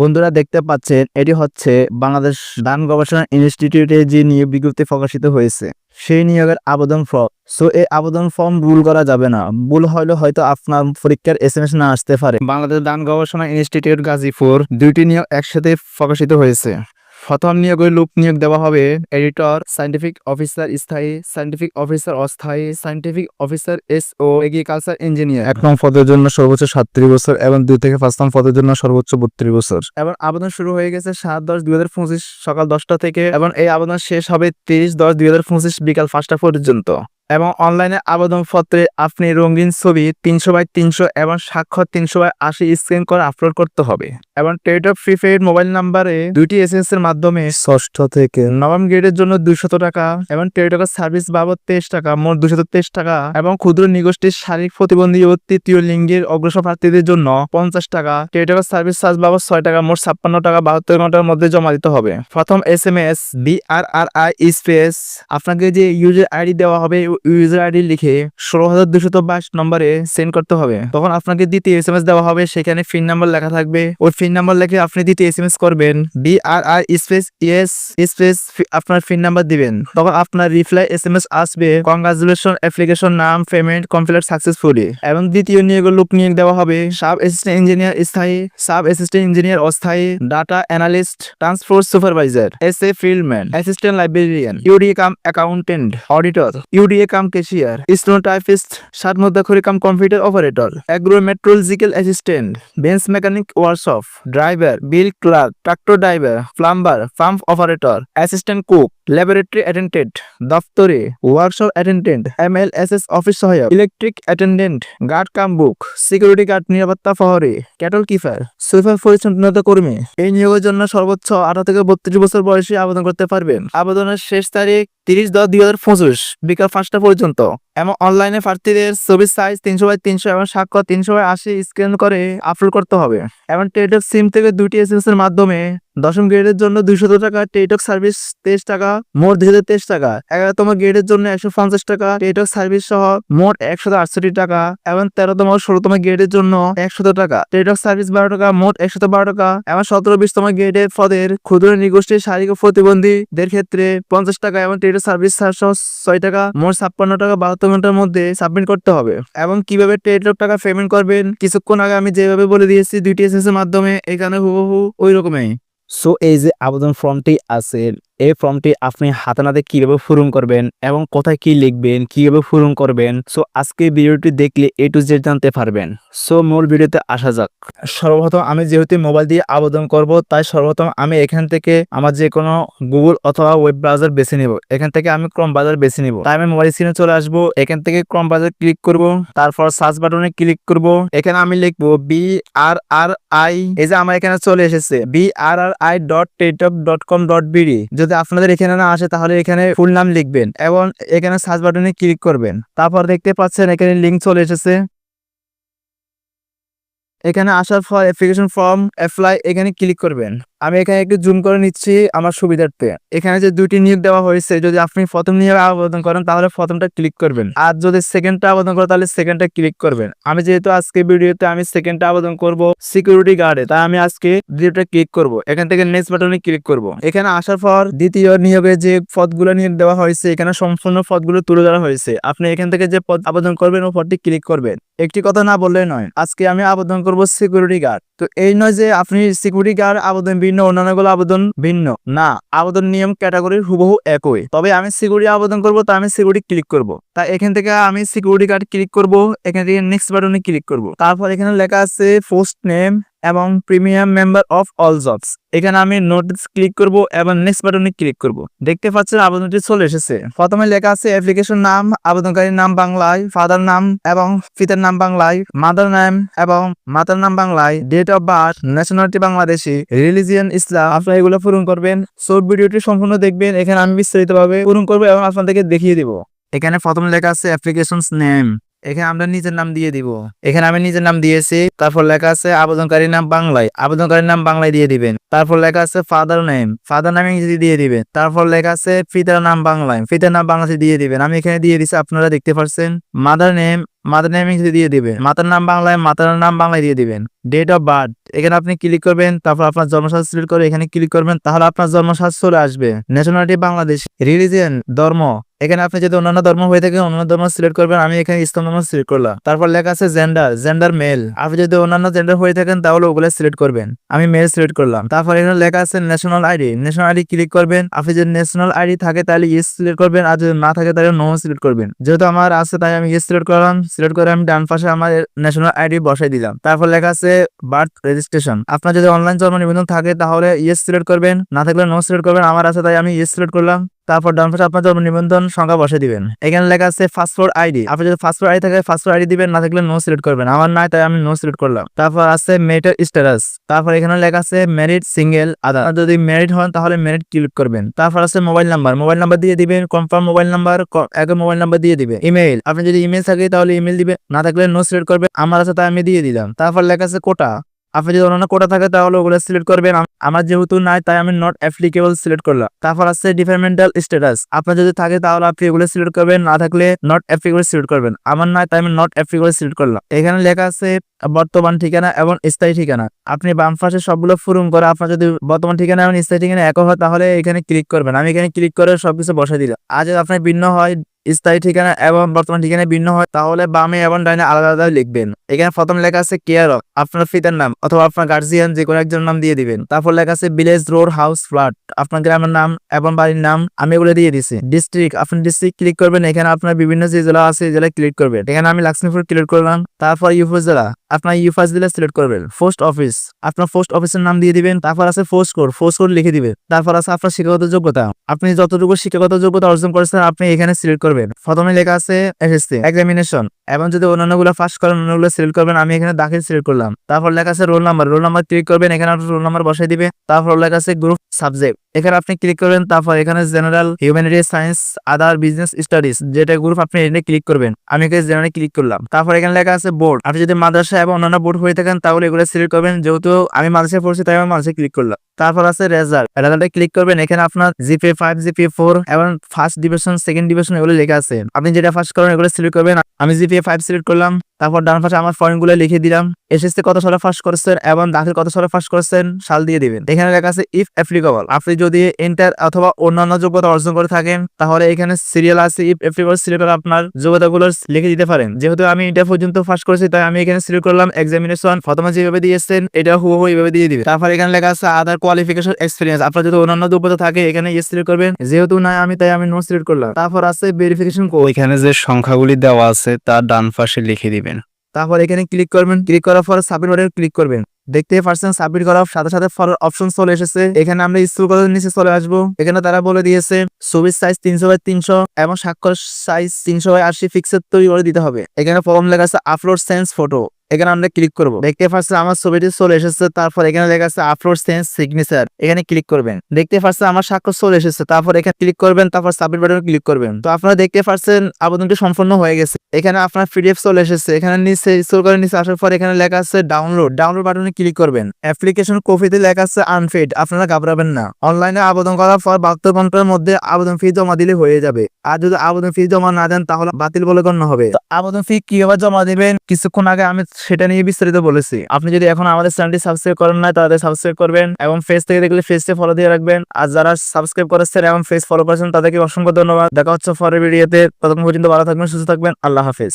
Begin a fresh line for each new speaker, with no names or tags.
বন্ধুরা দেখতে পাচ্ছেন, এটি হচ্ছে বাংলাদেশ ধান গবেষণা ইনস্টিটিউটে যে নিয়োগ বিজ্ঞপ্তি প্রকাশিত হয়েছে, সেই নিয়োগের আবেদন ফর্ম। সো, এই আবেদন ফর্ম ভুল করা যাবে না। ভুল হলে হয়তো আপনার পরীক্ষার এস এম এস না আসতে পারে। বাংলাদেশ ধান গবেষণা ইনস্টিটিউট গাজীপুর দুইটি নিয়োগ একসাথে প্রকাশিত হয়েছে। প্রথম নিয়োগে লোক নিয়োগ দেওয়া হবে। এডিটর সাইন্টিফিক অফিসার স্থায়ী সাইন্টিফিক অফিসার অস্থায়ী scientific officer S O agriculture engineer. এক নং পদের জন্য সর্বোচ্চ সাতত্রিশ বছর এবং দুই থেকে পাঁচ নং পদের জন্য সর্বোচ্চ বত্রিশ বছর। এবং আবেদন শুরু হয়ে গেছে সাত দশ দুই হাজার পঁচিশ সকাল দশটা থেকে এবং এই আবেদন শেষ হবে তিরিশ দশ দুই হাজার পঁচিশ বিকাল পাঁচটা পর্যন্ত। এবং অনলাইনে আবেদনপত্রে আপনি রঙিন ছবি তিনশো বাই তিনশো এবং স্বাক্ষর তিনশো বাই আশি স্ক্যান করে আপলোড করতে হবে। এবং অফ প্রিপেড মোবাইল নাম্বারে দুইটি এস এস এর মাধ্যমে ষষ্ঠ থেকে নবম গ্রেডের জন্য দুইশত টাকা এবং টেলিটকের সার্ভিস বাবদ তেইশ টাকা, মোট দুশত তেইশ টাকা এবং ক্ষুদ্র নিগোষ্ঠীর শারীরিক প্রতিবন্ধী ও তৃতীয় লিঙ্গের অগ্রসর প্রার্থীদের জন্য পঞ্চাশ টাকা টেলিটকের সার্ভিস চার্জ বাবদ ছয় টাকা, মোট ছাপ্পান্ন টাকা বাহাত্তর ঘণ্টার মধ্যে জমা দিতে হবে। প্রথম S M S B R R I space আপনাকে যে ইউজার আইডি দেওয়া হবে ইউজার আইডি লিখে ষোলো হাজার দুশত বাইশ নম্বরে সেন্ড করতে হবে। তখন আপনাকে দ্বিতীয় এস এম এস দেওয়া হবে, সেখানে ফিন নাম্বার লেখা থাকবে। ওই ফিন নাম্বার লিখে আপনি দ্বিতীয় এস এম এস করবেন B R R space yes space আপনার ফিন নাম্বার দিবেন। তখন আপনার রিপ্লাই এস এম এস আসবে। কংগ্রাচুলেশন অ্যাপ্লিকেশন নাম পেমেন্ট কমপ্লিট সাকসেসফুলি এবং দ্বিতীয় নিয়োগ লোক নিয়োগ দেওয়া হবে। সাব অ্যাসিস্ট্যান্ট ইঞ্জিনিয়ার স্থায়ী। সাব অ্যাসিস্ট্যান্ট ইঞ্জিনিয়ার অস্থায়ী। Data analyst transport supervisor S A fieldman assistant librarian UDA cum accountant auditor UDA cum cashier, stenotypist সাতমধ্যাখরি cum computer operator, agrometeorological assistant, bench mechanic, workshop, driver, bill clerk, tractor driver, plumber, pump operator, assistant cook. Laboratory attendant দপ্তরে workshop attendant M L S S office সহায়ক, electric attendant, guard cum book, security guard নিরাপত্তা ফহরে, cattle keeper, sweeper পরিচ্ছন্নতা কর্মী। এই নিয়োগের জন্য সর্বোচ্চ আঠারো থেকে বত্রিশ বছর বয়সে আবেদন করতে পারবেন। আবেদনের শেষ তারিখ তিরিশ দশ দুই হাজার পঁচিশ, বিকাল পাঁচটা পর্যন্ত। এবং অনলাইনে প্রার্থীদের ছবির সাইজ তিনশো বাই তিনশো এবং স্বাক্ষর তিনশো বাই আশি স্ক্যান করে আপলোড করতে হবে। এবং টেটক সিম থেকে দুইটি এস এর মাধ্যমে দশম গ্রেডের জন্য দুইশত টাকা টেটক সার্ভিস তেইশ টাকা, মোট দুই হাজার তেইশ টাকা। এগারোতম গ্রেডের জন্য একশো পঞ্চাশ টাকা টেটক সার্ভিস সহ মোট একশত আটষট্টি টাকা এবং তেরোতম ও ষোলোতম গ্রেডের জন্য একশত টাকা। টেটক সার্ভিস বারো টাকা, মোট একশত বারো টাকা এবং সতেরো বিশতম গ্রেডের পদের ক্ষুদ্র নিগোষ্ঠীর শারীরিক প্রতিবন্ধীদের ক্ষেত্রে পঞ্চাশ টাকা এবং টেটক সার্ভিস সহ ছয় টাকা, মোট ছাপ্পান্ন টাকা, বাহাত্তর ঘণ্টার মধ্যে সাবমিট করতে হবে এবং কীভাবে টেটক টাকা পেমেন্ট করবেন, কিছুক্ষণ আগে আমি যেভাবে বলে দিয়েছি দুইটি এস এর মাধ্যমে, এখানে হুবহু ওই রকমই। সো এই যে আবেদন ফর্মটি আছে এই ফর্মটি আপনি হাতে নাতে কীভাবে পূরণ করবেন এবং কোথায় কি লিখবেন, কীভাবে পূরণ করবেন? সো আজকে ভিডিওটি দেখলে এ টু জেড জানতে পারবেন। সো মূল ভিডিওতে আসা যাক। সর্বপ্রথম আমি যেহেতু মোবাইল দিয়ে আবেদন করব, তাই সর্বপ্রথম আমি এখান থেকে আমার যে কোনো গুগল অথবা ওয়েব ব্রাউজার বেছে নিব। এখান থেকে আমি ক্রম ব্রাউজার বেছে নিব। তাই আমি মোবাইল স্ক্রিনে চলে আসব। এখান থেকে ক্রম ব্রাউজার ক্লিক করব। তারপর সার্চ বাটনে ক্লিক করব। এখানে আমি লিখব বি আর আর আই এই যে আমার এখানে চলে এসেছে। B R R I dot Teletalk dot com dot BD যদি আপনাদের এখানে না আসে, তাহলে এখানে ফুল নাম লিখবেন এবং এখানে সার্চ বাটনে ক্লিক করবেন। তারপর দেখতে পাচ্ছেন এখানে লিঙ্ক চলে এসেছে। এখানে আসার পর অ্যাপ্লিকেশন ফর্ম অ্যাপ্লাই এখানে ক্লিক করবেন। আমি এখানে একটু জুম করে নিচ্ছি আমার সুবিধার্থে। এখানে যে দুইটি নিয়োগ দেওয়া হয়েছে, যদি আপনি প্রথম নিয়োগ আবেদন করেন, তাহলে প্রথমটা ক্লিক করবেন। আর যদি সেকেন্ডটা আবেদন করেন, তাহলে সেকেন্ডটা ক্লিক করবেন। আমি যেহেতু আজকে ভিডিওতে আমি সেকেন্ডটা আবেদন করব সিকিউরিটি গার্ডে তাই আমি আজকে দ্বিতীয়টা ক্লিক করব। এখান থেকে নেক্সট বাটনে ক্লিক করব। এখানে আসার পর দ্বিতীয় নিয়োগে যে পদগুলো নিয়োগ দেওয়া হয়েছে, এখানে সম্পূর্ণ পদগুলো তুলে ধরা হয়েছে। আপনি এখান থেকে যে পদ আবেদন করবেন ও পদটি ক্লিক করবেন। একটি কথা না বললে নয়, আজকে আমি আবেদন করব সিকিউরিটি গার্ড তো এই নয় যে আপনি সিকিউরিটি গার্ড আবেদন ভিন্ন, অন্যান্যগুলো আবেদন ভিন্ন। না, আবেদন নিয়ম ক্যাটাগরির হুবহু একই। তবে আমি সিকিউরিটি আবেদন করব, তা আমি সিকিউরিটি ক্লিক করব। তা এখান থেকে আমি সিকিউরিটি কার্ড ক্লিক করব, এখান থেকে নেক্সট বাটনে ক্লিক করব। তারপর এখানে লেখা আছে পোস্ট নেম এবং premium member of all jobs. এখানে আমি নোটিস ক্লিক করব এবং নেক্সট বাটনে ক্লিক করব। দেখতে পাচ্ছেন আবেদনটি চলে এসেছে। প্রথমে লেখা আছে অ্যাপ্লিকেশন নাম, আবেদনকারীর নাম বাংলায় ফাদার নাম এবং পিতার নাম বাংলায় মাদার নাম এবং মাতার নাম বাংলায় date of birth nationality Bangladeshi religion Islam আপনারা এগুলো পূরণ করবেন। শর্ট ভিডিওটি সম্পূর্ণ দেখবেন, এখানে আমি বিস্তারিতভাবে পূরণ করব এবং আপনাদেরকে দেখিয়ে দিব। এখানে প্রথম লেখা আছে অ্যাপ্লিকেশন নেম এখানে আমরা নিজের নাম দিয়ে দিব। এখানে আমি নিজের নাম দিয়েছি, তারপর লেখা আছে আবেদনকারীর নাম বাংলায়। আবেদনকারীর নাম বাংলায় দিয়ে দিবেন। তারপর লেখা আছে ফাদার নেম, ফাদার নাম ইংরেজি দিয়ে দিবেন। তারপর লেখা আছে ফিতার নাম বাংলায় ফিতার নাম বাংলাতে দিয়ে দিবেন। আমি এখানে দিয়ে দিছি, আপনারা দেখতে পাচ্ছেন মাদার নেম মাদার নেম ইংরেজি দিয়ে দিবেন। মাতার নাম বাংলায় মাতার নাম বাংলায় দিয়ে দিবেন। ডেট অফ বার্থ এখানে আপনি ক্লিক করবেন, তারপর আপনার জন্মসাল সিলেক্ট করে এখানে ক্লিক করবেন, তাহলে আপনার জন্মসাল চলে আসবে। ন্যাশনালিটি বাংলাদেশ রিলিজিয়ন ধর্ম। এখানে আপনি যদি অন্যান্য ধর্ম হয়ে থাকে, অন্যান্য ধর্ম সিলেক্ট করবেন, আমি এখানে ইসলাম ধর্ম সিলেক্ট করলাম। তারপর লেখা আছে জেন্ডার জেন্ডার মেল আপনি যদি অন্যান্য জেন্ডার হয়ে থাকেন, তাহলে ওগুলো সিলেক্ট করবেন। আমি মেল সিলেক্ট করলাম। তারপর এখানে লেখা আছে national ID national ID click করবেন। আপনি যদি ন্যাশনাল আইডি থাকে, তাহলে ইয়েস সিলেক্ট করবেন। আর যদি না থাকে, তাহলে নো সিলেক্ট করবেন। যেহেতু আমার আছে, তাই আমি ইয়েস সিলেক্ট করলাম। সিলেক্ট করে আমি ডান পাশে আমার ন্যাশনাল আইডি বসাই দিলাম। তারপর লেখা আছে বার্থ রেজিস্ট্রেশন আপনার যদি অনলাইন জন্ম নিবন্ধন থাকে তাহলে ইয়েস সিলেক্ট করবেন, না থাকলে নো সিলেক্ট করবেন। আমার আছে তাই আমি ইয়েস সিলেক্ট করলাম। তারপর ডান পাশে আপনার জন্ম নিবন্ধন সংখ্যা বসে দিবেন। এখানে লেখা আছে পাসপোর্ট আইডি আপনি যদি পাসপোর্ট আইডি থাকে পাসপোর্ট আইডি দিবেন, না থাকলে নো সিলেক্ট করবেন। আমার নাই, তাই আমি নো সিলেক্ট করলাম। তারপর আছে মেরিটের স্ট্যাটাস তারপর এখানে লেখা আছে মেরিট সিঙ্গেল আদার যদি মেরিট হন, তাহলে মেরিট ক্লিক করবেন। তারপর আছে মোবাইল নাম্বার মোবাইল নাম্বার দিয়ে দিবেন কনফার্ম মোবাইল নাম্বার একই মোবাইল নাম্বার দিয়ে দিবে ইমেল আপনি যদি ইমেল থাকে, তাহলে ইমেল দিবে না থাকলে নো সিলেক্ট করবে আমার আছে, তাই আমি দিয়ে দিলাম। তারপর লেখা আছে কোটা আপনি যদি অন্যান্য কোটা থাকে তাহলে ওগুলো সিলেক্ট করবেন। আমার যেহেতু নাই, তাই আমি নট অ্যাপ্লিকেবল সিলেক্ট করলাম। তারপর আছে ডিপার্টমেন্টাল স্ট্যাটাস আপনার যদি থাকে তাহলে আপনি এগুলো সিলেক্ট করবেন, না থাকলে নট অ্যাপ্লিকেবল সিলেক্ট করবেন। আমার নাই, তাই আমি নট অ্যাপ্লিকেবল সিলেক্ট করলাম। এখানে লেখা আছে বর্তমান ঠিকানা এবং স্থায়ী ঠিকানা। আপনি বাম পাশে সবগুলো ফুরুম করে আপনার যদি বর্তমান ঠিকানা এবং স্থায়ী ঠিকানা এক হয়, তাহলে এখানে ক্লিক করবেন। আমি এখানে ক্লিক করে সবকিছু বসে দিলাম। আজ আপনার ভিন্ন হয়, স্থায়ী ঠিকানা এবং বর্তমান ঠিকানা ভিন্ন হয়, তাহলে বামে এবং ডাইনে আলাদা আলাদা লিখবেন। এখানে প্রথম লেখা আছে কেয়ার অফ, আপনার পিতার নাম অথবা আপনার গার্জিয়ান যে কোনো একজন নাম দিয়ে দিবেন। তারপর লেখা আছে ভিলেজ রোড হাউস ফ্ল্যাট আপনার গ্রামের নাম এবং বাড়ির নাম আমি এগুলো দিয়ে দিছি। ডিস্ট্রিক্ট আপনি ডিস্ট্রিক্ট ক্লিক করবেন, এখানে আপনার বিভিন্ন যে জেলা আছে জেলায় ক্লিক করবেন। এখানে আমি লক্ষ্মীপুর ক্লিক করলাম, তারপর ইউফো জেলা, আপনার ইউফাস জেলা সিলেক্ট করবেন। পোস্ট অফিস আপনার পোস্ট অফিসের নাম দিয়ে দিবেন, তারপর আছে পোস্ট কোড পোস্ট কোড লিখে দিবেন। তারপর আছে আপনার শিক্ষাগত যোগ্যতা, আপনি যতটুকু শিক্ষাগত যোগ্যতা অর্জন করেছেন, আপনি এখানে সিলেক্ট করবেন। প্রথমে লেখা আছে এসএসসি এক্সামিনেশন এবং যদি অন্যান্য অন্যান্যগুলো ফার্স্ট করেন অন্যগুলো সিলেক্ট করবেন, আমি এখানে দাখিল সিলেক্ট করলাম। তারপর লেখা আছে roll number roll number click করবেন, এখানে আপনার রোল নাম্বার বসাই দিবে। তারপর লেখা আছে গ্রুপ সাবজেক্ট এখানে আপনি ক্লিক করবেন, তারপর এখানে general humanity science other business studies যেটা গ্রুপ আপনি এখানে ক্লিক করবেন, আমি এখানে জেনারেল ক্লিক করলাম। তারপর এখানে লেখা আছে বোর্ড আপনি যদি মাদ্রাসা এবং অন্যান্য বোর্ড হয়ে থাকেন, তাহলে এগুলো সিলেক্ট করবেন। যেহেতু আমি মাদ্রাসায় পড়ছি, তাই আমি মাদ্রাসায় ক্লিক করলাম। তারপর আছে রেজাল্ট রেজাল্টে ক্লিক করবেন, এখানে আপনার জিপি ফাইভ জিপি ফোর এবং ফার্স্ট ডিভিশন সেকেন্ড ডিভিশন এগুলো লেখা আছে। আপনি যেটা ফার্স্ট করেন, এগুলো সিলেক্ট করবেন। আমি জিপি ফাইভ সিলেক্ট করলাম, তারপর ডান পাশে আমার পয়েন্টগুলো লিখে দিলাম। এসএসসি কত সালে ফার্স্ট করেছেন এবং দাখিল কত সালে ফার্স্ট করেছেন, সাল দিয়ে দিবেন। এখানে লেখা আছে ইফ অ্যাপ্লিকেবল আপনি যদি ইন্টার অথবা অন্যান্য যোগ্যতা অর্জন করে থাকেন, তাহলে এখানে সিরিয়াল আছে ইফ অ্যাপ্লিকেবল সিলেক্ট করে আপনার যোগ্যতাগুলো লিখে দিতে পারেন। যেহেতু আমি ইন্টার পর্যন্ত ফার্স্ট করেছি, তাই আমি এখানে সিলেক্ট করলাম এক্সামিনেশন প্রথমে যেভাবে দিয়েছেন, এটা হুবহু এইভাবে দিয়ে দিবে তারপর এখানে লেখা আছে আদার কোয়ালিফিকেশন এক্সপিরিয়েন্স আপনার যদি অন্যান্য যোগ্যতা থাকে এখানে সিলেক্ট করবেন। যেহেতু নাই আমি তাই আমি নো সিলেক্ট করলাম। তারপর আছে ভেরিফিকেশন
ওইখানে যে সংখ্যাগুলি দেওয়া আছে তার ডান পাশে লিখে দিবেন।
তারপর এখানে ক্লিক করবেন। ক্লিক করার পর সাবমিট বাটনে ক্লিক করবেন। দেখতে পারছেন সাবমিট করার সাথে সাথে ফলোর অপশন চলে এসেছে। এখানে আমরা স্কুল কলেজের নিচে চলে আসব। এখানে তারা বলে দিয়েছে ছবির সাইজ তিনশো বাই তিনশো এবং স্বাক্ষর সাইজ তিনশো বাই আশি ফিক্সের তৈরি করে দিতে হবে। এখানে প্রথম লেখা আছে আপলোড সেন্স ফটো এখানে আমরা ক্লিক করব। দেখতে পাচ্ছেন আমার ছবিটি চলে এসেছে, তারপর এখানে লেখা আছে আপলোড সেন্স সিগনেচার এখানে ক্লিক করবেন। দেখতে পাচ্ছেন আমার স্বাক্ষর চলে এসেছে, তারপর এখানে ক্লিক করবেন, তারপর সাবমিট বাটনে ক্লিক করবেন। তো আপনারা দেখতে পাচ্ছেন আবেদনটি সম্পূর্ণ হয়ে গেছে। এখানে আপনার পিডিএফ চলে এসেছে, এখানে নিচে স্ক্রল করে নিচে আসার পর এখানে লেখা আছে ডাউনলোড ডাউনলোড বাটনে ক্লিক করবেন। অ্যাপ্লিকেশন কপিতে লেখা আছে আনফিড আপনারা ঘাবড়াবেন না। অনলাইনে আবেদন করার পর বাহাত্তর ঘণ্টার মধ্যে আবেদন ফি জমা দিলে হয়ে যাবে। আর যদি আবেদন ফি জমা না দেন, তাহলে বাতিল বলে গণ্য হবে। আবেদন ফি কীভাবে জমা দিবেন? কিছুক্ষণ আগে আমি সেটা নিয়ে বিস্তারিত বলেছি। আপনি যদি এখন আমাদের চ্যানেলটি সাবস্ক্রাইব করেন না তাহলে সাবস্ক্রাইব করবেন এবং ফেস থেকে দেখলে ফেসটি ফলো দিয়ে রাখবেন। আর যারা সাবস্ক্রাইব করেছেন এবং ফেস ফলো করেছেন, তাদেরকে অসংখ্য ধন্যবাদ। দেখা হচ্ছে পরের ভিডিওতে ততক্ষণ পর্যন্ত ভালো থাকবেন, সুস্থ থাকবেন। আল্লাহ হাফেজ।